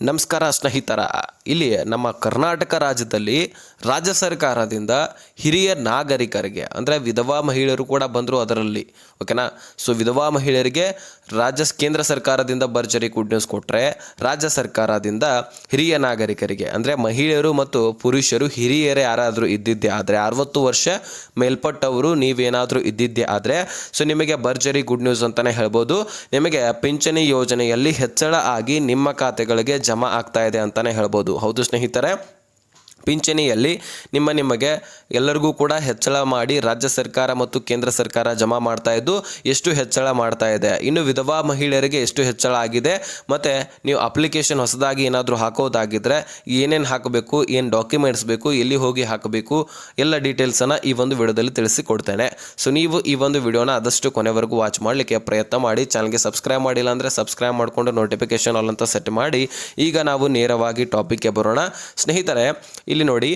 ನಮಸ್ಕಾರ ಸ್ನೇಹಿತರ, ಇಲ್ಲಿ ನಮ್ಮ ಕರ್ನಾಟಕ ರಾಜ್ಯದಲ್ಲಿ ರಾಜ್ಯ ಸರ್ಕಾರದಿಂದ ಹಿರಿಯ ನಾಗರಿಕರಿಗೆ, ಅಂದರೆ ವಿಧವಾ ಮಹಿಳೆಯರು ಕೂಡ ಬಂದರು ಅದರಲ್ಲಿ ಓಕೆನಾ ಸೊ ವಿಧವಾ ಮಹಿಳೆಯರಿಗೆ ರಾಜ್ಯ, ಕೇಂದ್ರ ಸರ್ಕಾರದಿಂದ ಭರ್ಜರಿ ಗುಡ್ ನ್ಯೂಸ್ ಕೊಟ್ಟರೆ ರಾಜ್ಯ ಸರ್ಕಾರದಿಂದ ಹಿರಿಯ ನಾಗರಿಕರಿಗೆ, ಅಂದರೆ ಮಹಿಳೆಯರು ಮತ್ತು ಪುರುಷರು ಹಿರಿಯರೇ ಯಾರಾದರೂ ಇದ್ದಿದ್ದೆ ಆದರೆ, ಅರವತ್ತು ವರ್ಷ ಮೇಲ್ಪಟ್ಟವರು ನೀವೇನಾದರೂ ಇದ್ದಿದ್ದೆ ಆದರೆ ಸೊ ನಿಮಗೆ ಭರ್ಜರಿ ಗುಡ್ ನ್ಯೂಸ್ ಅಂತಲೇ ಹೇಳ್ಬೋದು. ನಿಮಗೆ ಪಿಂಚಣಿ ಯೋಜನೆಯಲ್ಲಿ ಹೆಚ್ಚಳ ಆಗಿ ನಿಮ್ಮ ಖಾತೆಗಳಿಗೆ ಜಮಾ ಆಗ್ತಾ ಇದೆ ಅಂತಲೇ ಹೇಳ್ಬೋದು. ಹೌದು ಸ್ನೇಹಿತರೆ? ಪಿಂಚಣಿಯಲ್ಲಿ ನಿಮ್ಮ ನಿಮಗೆ ಎಲ್ಲರಿಗೂ ಕೂಡ ಹೆಚ್ಚಳ ಮಾಡಿ ರಾಜ್ಯ ಸರ್ಕಾರ ಮತ್ತು ಕೇಂದ್ರ ಸರ್ಕಾರ ಜಮಾ ಮಾಡ್ತಾ ಇದ್ದು ಎಷ್ಟು ಹೆಚ್ಚಳ ಮಾಡ್ತಾ ಇದೆ. ಇನ್ನು ವಿಧವಾ ಮಹಿಳೆಯರಿಗೆ ಎಷ್ಟು ಹೆಚ್ಚಳ ಆಗಿದೆ ಮತ್ತು ನೀವು ಅಪ್ಲಿಕೇಶನ್ ಹೊಸದಾಗಿ ಏನಾದರೂ ಹಾಕೋದಾಗಿದ್ದರೆ ಏನೇನು ಹಾಕಬೇಕು, ಏನು ಡಾಕ್ಯುಮೆಂಟ್ಸ್ ಬೇಕು, ಎಲ್ಲಿ ಹೋಗಿ ಹಾಕಬೇಕು, ಎಲ್ಲ ಡೀಟೇಲ್ಸನ್ನು ಈ ಒಂದು ವಿಡಿಯೋದಲ್ಲಿ ತಿಳಿಸಿಕೊಡ್ತೇನೆ. ಸೊ ನೀವು ಈ ಒಂದು ವಿಡಿಯೋನ ಆದಷ್ಟು ಕೊನೆವರೆಗೂ ವಾಚ್ ಮಾಡಲಿಕ್ಕೆ ಪ್ರಯತ್ನ ಮಾಡಿ, ಚಾನಲ್ಗೆ ಸಬ್ಸ್ಕ್ರೈಬ್ ಮಾಡಿಲ್ಲ ಅಂದರೆ ಸಬ್ಸ್ಕ್ರೈಬ್ ಮಾಡಿಕೊಂಡು ನೋಟಿಫಿಕೇಶನ್ ಆಲ್ ಅಂತ ಸೆಟ್ ಮಾಡಿ. ಈಗ ನಾವು ನೇರವಾಗಿ ಟಾಪಿಕ್ಗೆ ಬರೋಣ. ಸ್ನೇಹಿತರೆ ಇಲ್ಲಿ ನೋಡಿ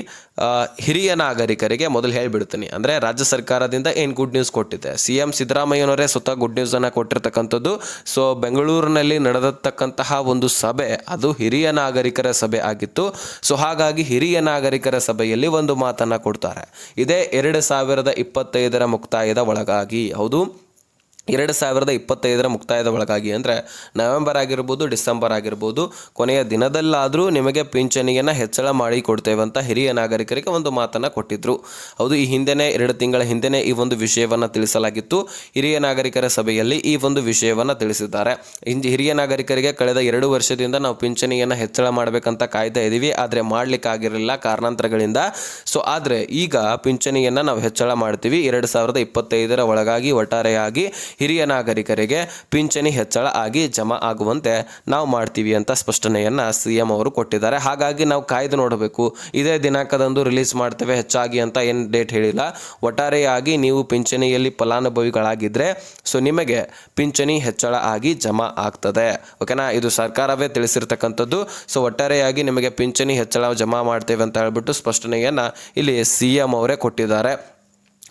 ಹಿರಿಯ ನಾಗರಿಕರಿಗೆ ಮೊದಲು ಹೇಳಿಬಿಡ್ತೀನಿ. ಅಂದರೆ ರಾಜ್ಯ ಸರ್ಕಾರದಿಂದ ಏನು ಗುಡ್ ನ್ಯೂಸ್ ಕೊಟ್ಟಿದೆ? ಸಿ ಎಂ ಸಿದ್ದರಾಮಯ್ಯನವರೇ ಸ್ವತಃ ಗುಡ್ ನ್ಯೂಸನ್ನು ಕೊಟ್ಟಿರ್ತಕ್ಕಂಥದ್ದು. ಸೊ ಬೆಂಗಳೂರಿನಲ್ಲಿ ನಡೆದತಕ್ಕಂತಹ ಒಂದು ಸಭೆ, ಅದು ಹಿರಿಯ ನಾಗರಿಕರ ಸಭೆ ಆಗಿತ್ತು. ಸೊ ಹಾಗಾಗಿ ಹಿರಿಯ ನಾಗರಿಕರ ಸಭೆಯಲ್ಲಿ ಒಂದು ಮಾತನ್ನು ಕೊಡ್ತಾರೆ. ಇದೇ ಎರಡು ಸಾವಿರದ ಇಪ್ಪತ್ತೈದರ ಮುಕ್ತಾಯದ ಒಳಗಾಗಿ. ಹೌದು? ಎರಡು ಸಾವಿರದ ಇಪ್ಪತ್ತೈದರ ಮುಕ್ತಾಯದ ಒಳಗಾಗಿ ಅಂದರೆ ನವೆಂಬರ್ ಆಗಿರ್ಬೋದು, ಡಿಸೆಂಬರ್ ಆಗಿರ್ಬೋದು, ಕೊನೆಯ ದಿನದಲ್ಲಾದರೂ ನಿಮಗೆ ಪಿಂಚಣಿಯನ್ನು ಹೆಚ್ಚಳ ಮಾಡಿ ಕೊಡ್ತೇವೆ ಅಂತ ಹಿರಿಯ ನಾಗರಿಕರಿಗೆ ಒಂದು ಮಾತನ್ನು ಕೊಟ್ಟಿದ್ದರು ಹೌದು, ಈ ಹಿಂದೆನೇ, ಎರಡು ತಿಂಗಳ ಹಿಂದೆನೇ ಈ ಒಂದು ವಿಷಯವನ್ನು ತಿಳಿಸಲಾಗಿತ್ತು. ಹಿರಿಯ ನಾಗರಿಕರ ಸಭೆಯಲ್ಲಿ ಈ ಒಂದು ವಿಷಯವನ್ನು ತಿಳಿಸಿದ್ದಾರೆ. ಹಿರಿಯ ನಾಗರಿಕರಿಗೆ ಕಳೆದ ಎರಡು ವರ್ಷದಿಂದ ನಾವು ಪಿಂಚಣಿಯನ್ನು ಹೆಚ್ಚಳ ಮಾಡಬೇಕಂತ ಕಾಯ್ತಾ ಇದ್ದೀವಿ ಆದರೆ ಮಾಡಲಿಕ್ಕಾಗಿರಲಿಲ್ಲ ಕಾರಣಾಂತರಗಳಿಂದ. ಸೊ ಆದರೆ ಈಗ ಪಿಂಚಣಿಯನ್ನು ನಾವು ಹೆಚ್ಚಳ ಮಾಡ್ತೀವಿ. ಎರಡು ಸಾವಿರದ ಇಪ್ಪತ್ತೈದರ ಒಳಗಾಗಿ ಒಟ್ಟಾರೆಯಾಗಿ ಹಿರಿಯ ನಾಗರಿಕರಿಗೆ ಪಿಂಚಣಿ ಹೆಚ್ಚಳ ಆಗಿ ಜಮಾ ಆಗುವಂತೆ ನಾವು ಮಾಡ್ತೀವಿ ಅಂತ ಸ್ಪಷ್ಟನೆಯನ್ನು ಸಿಎಂ ಅವರು ಕೊಟ್ಟಿದ್ದಾರೆ. ಹಾಗಾಗಿ ನಾವು ಕಾಯ್ದು ನೋಡಬೇಕು. ಇದೇ ದಿನಾಂಕದಂದು ರಿಲೀಸ್ ಮಾಡ್ತೇವೆ ಹೆಚ್ಚಾಗಿ ಅಂತ ಏನು ಡೇಟ್ ಹೇಳಿಲ್ಲ. ಒಟ್ಟಾರೆಯಾಗಿ ನೀವು ಪಿಂಚಣಿಯಲ್ಲಿ ಫಲಾನುಭವಿಗಳಾಗಿದ್ದರೆ ಸೊ ನಿಮಗೆ ಪಿಂಚಣಿ ಹೆಚ್ಚಳ ಆಗಿ ಜಮಾ ಆಗ್ತದೆ. ಓಕೆನಾ? ಇದು ಸರ್ಕಾರವೇ ತಿಳಿಸಿರ್ತಕ್ಕಂಥದ್ದು. ಸೊ ಒಟ್ಟಾರೆಯಾಗಿ ನಿಮಗೆ ಪಿಂಚಣಿ ಹೆಚ್ಚಳ ಜಮಾ ಮಾಡ್ತೇವೆ ಅಂತ ಹೇಳ್ಬಿಟ್ಟು ಸ್ಪಷ್ಟನೆಯನ್ನು ಇಲ್ಲಿ ಸಿ ಎಂ ಅವರೇ ಕೊಟ್ಟಿದ್ದಾರೆ.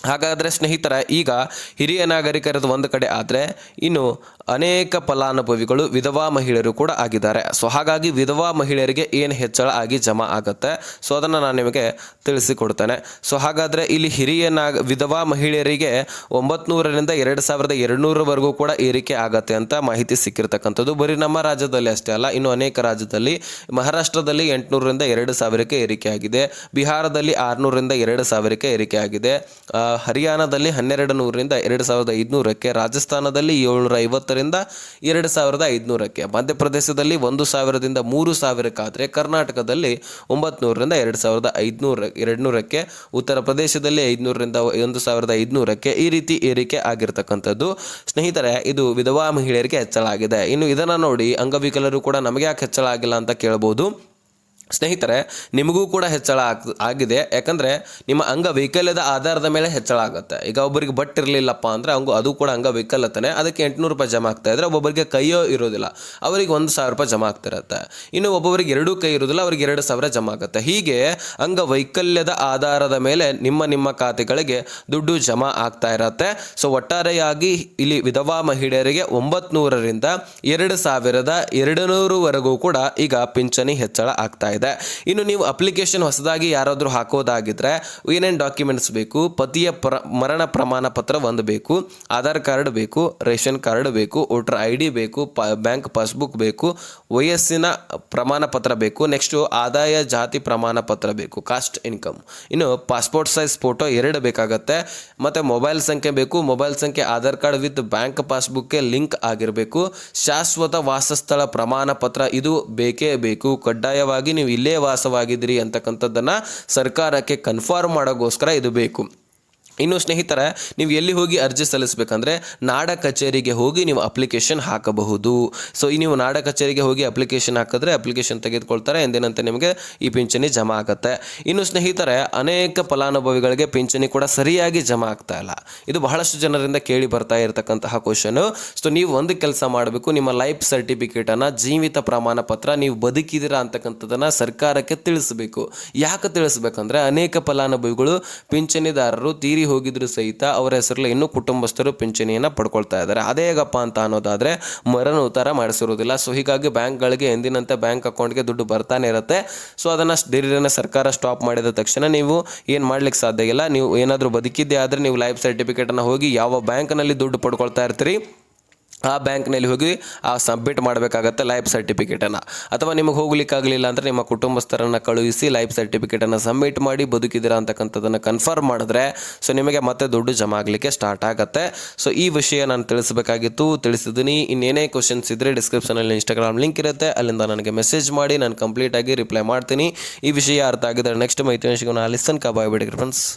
ಹಾಗಾದರೆ ಸ್ನೇಹಿತರ ಈಗ ಹಿರಿಯ ನಾಗರಿಕರದ್ದು ಒಂದು ಕಡೆ ಆದರೆ ಇನ್ನು ಅನೇಕ ಫಲಾನುಭವಿಗಳು ವಿಧವಾ ಮಹಿಳೆಯರು ಕೂಡ ಆಗಿದ್ದಾರೆ. ಸೊ, ಹಾಗಾಗಿ ವಿಧವಾ ಮಹಿಳೆಯರಿಗೆ ಏನು ಹೆಚ್ಚಳ ಆಗಿ ಜಮಾ ಆಗುತ್ತೆ? ಸೊ, ಅದನ್ನು ನಾನು ನಿಮಗೆ ತಿಳಿಸಿಕೊಡ್ತೇನೆ. ಸೊ, ಹಾಗಾದರೆ ಇಲ್ಲಿ ಹಿರಿಯ ನಾಗ ವಿಧವಾ ಮಹಿಳೆಯರಿಗೆ ಒಂಬತ್ನೂರರಿಂದ ಎರಡು ಸಾವಿರದ ಎರಡುನೂರವರೆಗೂ ಕೂಡ ಏರಿಕೆ ಆಗತ್ತೆ ಅಂತ ಮಾಹಿತಿ ಸಿಕ್ಕಿರ್ತಕ್ಕಂಥದ್ದು. ಬರೀ ನಮ್ಮ ರಾಜ್ಯದಲ್ಲಿ ಅಷ್ಟೇ ಅಲ್ಲ, ಇನ್ನು ಅನೇಕ ರಾಜ್ಯದಲ್ಲಿ ಮಹಾರಾಷ್ಟ್ರದಲ್ಲಿ ಎಂಟುನೂರರಿಂದ ಎರಡು ಸಾವಿರಕ್ಕೆ ಏರಿಕೆ ಆಗಿದೆ. ಬಿಹಾರದಲ್ಲಿ ಆರುನೂರರಿಂದ ಎರಡು ಸಾವಿರಕ್ಕೆ ಏರಿಕೆ ಆಗಿದೆ. ಹರಿಯಾಣದಲ್ಲಿ ಹನ್ನೆರಡು ನೂರರಿಂದ ಎರಡು ಸಾವಿರದ ಐದುನೂರಕ್ಕೆ, ರಾಜಸ್ಥಾನದಲ್ಲಿ ಏಳ್ನೂರ ಐವತ್ತರಿಂದ ಎರಡು ಸಾವಿರದ ಐದುನೂರಕ್ಕೆ. ಮಧ್ಯಪ್ರದೇಶದಲ್ಲಿ ಒಂದು ಸಾವಿರದಿಂದ ಮೂರು ಸಾವಿರಕ್ಕಾದರೆ ಕರ್ನಾಟಕದಲ್ಲಿ ಒಂಬತ್ನೂರರಿಂದ ಎರಡು ಸಾವಿರದ ಐದುನೂರ ಎರಡು ನೂರಕ್ಕೆ ಉತ್ತರ ಪ್ರದೇಶದಲ್ಲಿ ಐದುನೂರರಿಂದ ಒಂದು ಸಾವಿರದ ಐದುನೂರಕ್ಕೆ ಈ ರೀತಿ ಏರಿಕೆ ಆಗಿರ್ತಕ್ಕಂಥದ್ದು. ಸ್ನೇಹಿತರೆ, ಇದು ವಿಧವಾ ಮಹಿಳೆಯರಿಗೆ ಹೆಚ್ಚಳ ಆಗಿದೆ. ಇನ್ನು ಇದನ್ನು ನೋಡಿ ಅಂಗವಿಕಲರು ಕೂಡ ನಮಗೆ ಯಾಕೆ ಹೆಚ್ಚಳ ಆಗಿಲ್ಲ ಅಂತ ಕೇಳ್ಬೋದು. ಸ್ನೇಹಿತರೆ, ನಿಮಗೂ ಕೂಡ ಹೆಚ್ಚಳ ಆಗ್, ಆಗಿದೆ. ಯಾಕಂದರೆ, ನಿಮ್ಮ ಅಂಗವೈಕಲ್ಯದ ಆಧಾರದ ಮೇಲೆ ಹೆಚ್ಚಳ ಆಗುತ್ತೆ. ಈಗ ಒಬ್ಬರಿಗೆ ಬಟ್ ಇರಲಿಲ್ಲಪ್ಪ ಅಂದರೆ ಹಂಗು ಅದು ಕೂಡ ಅಂಗವೈಕಲ್ಯತನೇ ಅದಕ್ಕೆ ಎಂಟುನೂರು ರೂಪಾಯಿ ಜಮಾ ಆಗ್ತಾ ಇದ್ದರೆ ಒಬ್ಬೊಬ್ಬರಿಗೆ ಕೈಯೋ ಇರೋದಿಲ್ಲ. ಅವರಿಗೆ ಒಂದು ಸಾವಿರ ರೂಪಾಯಿ ಜಮಾ ಆಗ್ತಿರತ್ತೆ ಇನ್ನು ಒಬ್ಬೊಬ್ಬರಿಗೆ ಎರಡೂ ಕೈ ಇರೋದಿಲ್ಲ, ಅವ್ರಿಗೆ ಎರಡು ಸಾವಿರ ಜಮಾ ಆಗುತ್ತೆ. ಹೀಗೆ ಅಂಗವೈಕಲ್ಯದ ಆಧಾರದ ಮೇಲೆ ನಿಮ್ಮ ನಿಮ್ಮ ಖಾತೆಗಳಿಗೆ ದುಡ್ಡು ಜಮಾ ಆಗ್ತಾ ಇರತ್ತೆ. ಸೊ, ಒಟ್ಟಾರೆಯಾಗಿ ಇಲ್ಲಿ ವಿಧವಾ ಮಹಿಳೆಯರಿಗೆ ಒಂಬತ್ತು ನೂರರಿಂದ ಎರಡು ಸಾವಿರದ ಎರಡು ನೂರುವರೆಗೂ ಕೂಡ ಈಗ ಪಿಂಚಣಿ ಹೆಚ್ಚಳ ಆಗ್ತಾ ಇನ್ನು ನೀವು ಅಪ್ಲಿಕೇಶನ್ ಹೊಸದಾಗಿ ಯಾರಾದರೂ ಹಾಕೋದಾಗಿದ್ದರೆ ಏನೇನು ಡಾಕ್ಯುಮೆಂಟ್ಸ್ ಬೇಕು? ಪತಿಯ ಪ್ರ, ಮರಣ ಪ್ರಮಾಣ ಪತ್ರ ಒಂದು ಬೇಕು, ಆಧಾರ್ ಕಾರ್ಡ್ ಬೇಕು, ರೇಷನ್ ಕಾರ್ಡ್ ಬೇಕು, ವೋಟರ್ ಐ ಡಿ ಬೇಕು ಬ್ಯಾಂಕ್ ಪಾಸ್ಬುಕ್ ಬೇಕು, ವಯಸ್ಸಿನ ಪ್ರಮಾಣ ಪತ್ರ ಬೇಕು, ನೆಕ್ಸ್ಟು ಆದಾಯ ಜಾತಿ ಪ್ರಮಾಣ ಪತ್ರ ಬೇಕು, ಕಾಸ್ಟ್, ಇನ್ಕಮ್. ಇನ್ನು ಪಾಸ್ಪೋರ್ಟ್ ಸೈಜ್ ಫೋಟೋ ಎರಡು ಬೇಕಾಗತ್ತೆ. ಮತ್ತು ಮೊಬೈಲ್ ಸಂಖ್ಯೆ ಬೇಕು, ಮೊಬೈಲ್ ಸಂಖ್ಯೆ ಆಧಾರ್ ಕಾರ್ಡ್ ವಿತ್ ಬ್ಯಾಂಕ್ ಪಾಸ್ಬುಕ್ಗೆ ಲಿಂಕ್ ಆಗಿರಬೇಕು. ಶಾಶ್ವತ ವಾಸಸ್ಥಳ ಪ್ರಮಾಣ ಪತ್ರ ಇದು ಬೇಕೇ ಬೇಕು. ಕಡ್ಡಾಯವಾಗಿ ಇಲ್ಲೇ ವಾಸವಾಗಿದ್ದೀರಿ ಅಂತಕ್ಕಂಥದ್ದನ್ನು ಸರ್ಕಾರಕ್ಕೆ ಕನ್ಫರ್ಮ್ ಮಾಡೋಕ್ಕೋಸ್ಕರ ಇದು ಬೇಕು. ಇನ್ನು ಸ್ನೇಹಿತರ, ನೀವು ಎಲ್ಲಿ ಹೋಗಿ ಅರ್ಜಿ ಸಲ್ಲಿಸಬೇಕಂದ್ರೆ ನಾಡ ಕಚೇರಿಗೆ ಹೋಗಿ ನೀವು ಅಪ್ಲಿಕೇಶನ್ ಹಾಕಬಹುದು. ಸೊ ಈ ನೀವು ನಾಡ ಕಚೇರಿಗೆ ಹೋಗಿ ಅಪ್ಲಿಕೇಶನ್ ಹಾಕಿದ್ರೆ ಅಪ್ಲಿಕೇಶನ್ ತೆಗೆದುಕೊಳ್ತಾರೆ, ಎಂದಿನಂತೆ ನಿಮಗೆ ಈ ಪಿಂಚಣಿ ಜಮಾ ಆಗುತ್ತೆ. ಇನ್ನು ಸ್ನೇಹಿತರೆ, ಅನೇಕ ಫಲಾನುಭವಿಗಳಿಗೆ ಪಿಂಚಣಿ ಕೂಡ ಸರಿಯಾಗಿ ಜಮಾ ಆಗ್ತಾ ಇಲ್ಲ. ಇದು ಬಹಳಷ್ಟು ಜನರಿಂದ ಕೇಳಿ ಬರ್ತಾ ಇರತಕ್ಕಂತಹ ಕ್ವಶನ್ ಸೊ ನೀವು ಒಂದು ಕೆಲಸ ಮಾಡಬೇಕು, ನಿಮ್ಮ ಲೈಫ್ ಸರ್ಟಿಫಿಕೇಟನ್ನು ಜೀವಿತ ಪ್ರಮಾಣ ಪತ್ರ ನೀವು ಬದುಕಿದಿರಾ ಅಂತಕ್ಕಂಥದ್ದನ್ನು ಸರ್ಕಾರಕ್ಕೆ ತಿಳಿಸಬೇಕು. ಯಾಕೆ ತಿಳಿಸ್ಬೇಕಂದ್ರೆ, ಅನೇಕ ಫಲಾನುಭವಿಗಳು ಪಿಂಚಣಿದಾರರು ತೀರಿ ಹೋಗಿದ್ರು ಸಹಿತ ಅವರ ಹೆಸರಲ್ಲಿ ಇನ್ನೂ ಕುಟುಂಬಸ್ಥರು ಪಿಂಚಣಿಯನ್ನು ಪಡ್ಕೊಳ್ತಾ ಇದ್ದಾರೆ. ಅದೇ ಹೇಗಪ್ಪ ಅಂತ ಅನ್ನೋದಾದರೆ ಮರಣ ಉತ್ತರ ಮಾಡಿಸಿರೋದಿಲ್ಲ. ಸೊ ಹೀಗಾಗಿ ಬ್ಯಾಂಕ್ಗಳಿಗೆ ಎಂದಿನಂತೆ ಬ್ಯಾಂಕ್ ಅಕೌಂಟ್ಗೆ ದುಡ್ಡು ಬರ್ತಾನೆ ಇರುತ್ತೆ. ಸೊ ಅದನ್ನು ದಿಢೀರನೆ ಸರ್ಕಾರ ಸ್ಟಾಪ್ ಮಾಡಿದ ತಕ್ಷಣ ನೀವು ಏನು ಮಾಡ್ಲಿಕ್ಕೆ ಸಾಧ್ಯ ಇಲ್ಲ. ನೀವು ಏನಾದರೂ ಬದುಕಿದ್ದೆ ಆದರೆ ನೀವು ಲೈಫ್ ಸರ್ಟಿಫಿಕೇಟನ್ನು ಹೋಗಿ ಯಾವ ಬ್ಯಾಂಕ್ನಲ್ಲಿ ದುಡ್ಡು ಪಡ್ಕೊಳ್ತಾ ಇರ್ತೀರಿ? ಆ ಬ್ಯಾಂಕ್ನಲ್ಲಿ ಹೋಗಿ ಆ ಸಬ್ಮಿಟ್ ಮಾಡಬೇಕಾಗತ್ತೆ ಲೈಫ್ ಸರ್ಟಿಫಿಕೇಟನ್ನು. ಅಥವಾ ನಿಮಗೆ ಹೋಗ್ಲಿಕ್ಕಾಗಲಿಲ್ಲ ಅಂದರೆ ನಿಮ್ಮ ಕುಟುಂಬಸ್ಥರನ್ನು ಕಳುಹಿಸಿ ಲೈಫ್ ಸರ್ಟಿಫಿಕೇಟನ್ನು ಸಬ್ಮಿಟ್ ಮಾಡಿ ಬದುಕಿದ್ದೀರಾ ಅಂತಕ್ಕಂಥದ್ದನ್ನು ಕನ್ಫರ್ಮ್ ಮಾಡಿದ್ರೆ ಸೊ ನಿಮಗೆ ಮತ್ತೆ ದುಡ್ಡು ಜಮಾ ಆಗಲಿಕ್ಕೆ ಸ್ಟಾರ್ಟ್ ಆಗುತ್ತೆ. ಸೊ ಈ ವಿಷಯ ನಾನು ತಿಳಿಸಬೇಕಾಗಿತ್ತು, ತಿಳಿಸಿದ್ದೀನಿ. ಇನ್ನೇನೇ ಕ್ವಶನ್ಸ್ ಇದ್ದರೆ ಡಿಸ್ಕ್ರಿಪ್ಷನಲ್ಲಿ ಇನ್ಸ್ಟಾಗ್ರಾಮ್ ಲಿಂಕ್ ಇರುತ್ತೆ. ಅಲ್ಲಿಂದ ನನಗೆ ಮೆಸೇಜ್ ಮಾಡಿ, ನಾನು ಕಂಪ್ಲೀಟಾಗಿ ರಿಪ್ಲೈ ಮಾಡ್ತೀನಿ. ಈ ವಿಷಯ ಅರ್ಥ ಆಗಿದ್ರೆ ನೆಕ್ಸ್ಟ್ ಮೈತ್ರಿ ಶಿಗೋಣ ಲಿಸನ್ ಕಬಾಯ್ ಬಿಡಿ ಫ್ರೆಂಡ್ಸ್